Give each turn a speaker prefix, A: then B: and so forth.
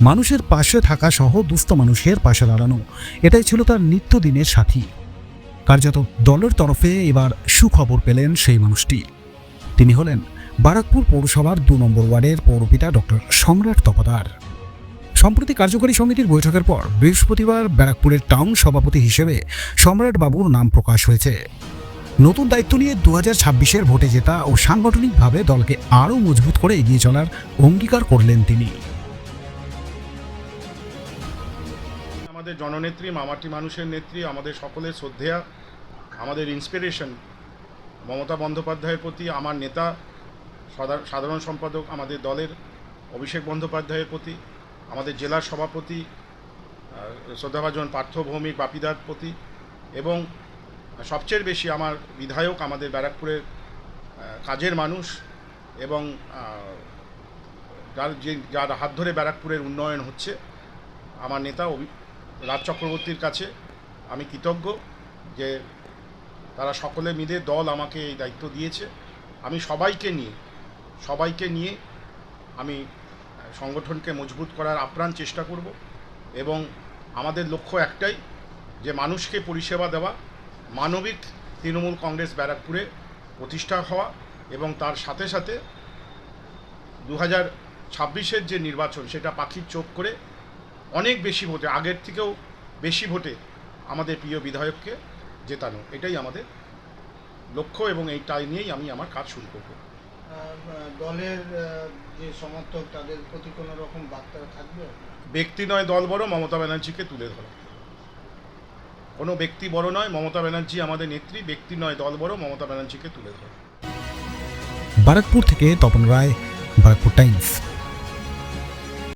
A: মানুষের পাশে থাকা সহ দুস্থ মানুষের পাশে দাঁড়ানো। এটাই ছিল তার নিত্যদিনের সাথী। কার্যত দলের তরফে এবার সুখবর পেলেন সেই মানুষটি। তিনি হলেন বারাকপুর পৌরসভার দু নম্বর ওয়ার্ডের পৌরপিতা ডক্টর সম্রাট তপদার। সম্প্রতি কার্যকরী সমিতির বৈঠকের পর বৃহস্পতিবার ব্যারাকপুরের টাউন সভাপতি হিসেবে সম্রাট বাবুর নাম প্রকাশ হয়েছে। নতুন দায়িত্ব নিয়ে দু হাজার ছাব্বিশের ভোটে জেতা ও সাংগঠনিকভাবে দলকে আরও মজবুত করে এগিয়ে চলার অঙ্গীকার করলেন তিনি।
B: আমাদের জননেত্রী, মামাটি মানুষের নেত্রী, আমাদের সকলের শ্রদ্ধেয়া, আমাদের ইন্সপিরেশন মমতা বন্দ্যোপাধ্যায়ের প্রতি আমার নেতা সাধারণ সম্পাদক আমাদের দলের অভিষেক বন্দ্যোপাধ্যায়ের প্রতি, আমাদের জেলার সভাপতি শ্রদ্ধাভাজন পার্থ ভৌমিক বাপিদার প্রতি এবং সবচেয়ে বেশি আমার বিধায়ক আমাদের ব্যারাকপুরের কাজের মানুষ এবং যার যে যার হাত ধরে ব্যারাকপুরের উন্নয়ন হচ্ছে, আমার নেতা রাজ চক্রবর্তীর কাছে আমি কৃতজ্ঞ যে তারা সকলে মিলে দল আমাকে এই দায়িত্ব দিয়েছে। আমি সবাইকে নিয়ে সবাইকে নিয়ে আমি সংগঠনকে মজবুত করার আপ্রাণ চেষ্টা করব এবং আমাদের লক্ষ্য একটাই যে মানুষকে পরিষেবা দেওয়া, মানবিক তৃণমূল কংগ্রেস ব্যারাকপুরে প্রতিষ্ঠা হওয়া এবং তার সাথে সাথে দু হাজার ছাব্বিশের যে নির্বাচন সেটা পাখির চোখ করে অনেক বেশি ভোটে আগের থেকেও বেশি ভোটে আমাদের প্রিয় বিধায়ককে জেতানো। এটাই আমাদের লক্ষ্য এবং এইটাই নিয়েই আমি আমার কাজ শুরু করব।
C: দলের যে সমর্থক তাদের প্রতি কোনো রকম বার্তা থাকবে?
B: ব্যক্তি নয় দল বড় মমতা ব্যানার্জিকে তুলে ধরা। কোনো ব্যক্তি বড় নয় মমতা ব্যানার্জি আমাদের নেত্রী ব্যক্তি নয় দল বড় মমতা ব্যানার্জিকে তুলে ধরা।
A: বারাকপুর থেকে তপন রায় বারাকপুর টাইমস।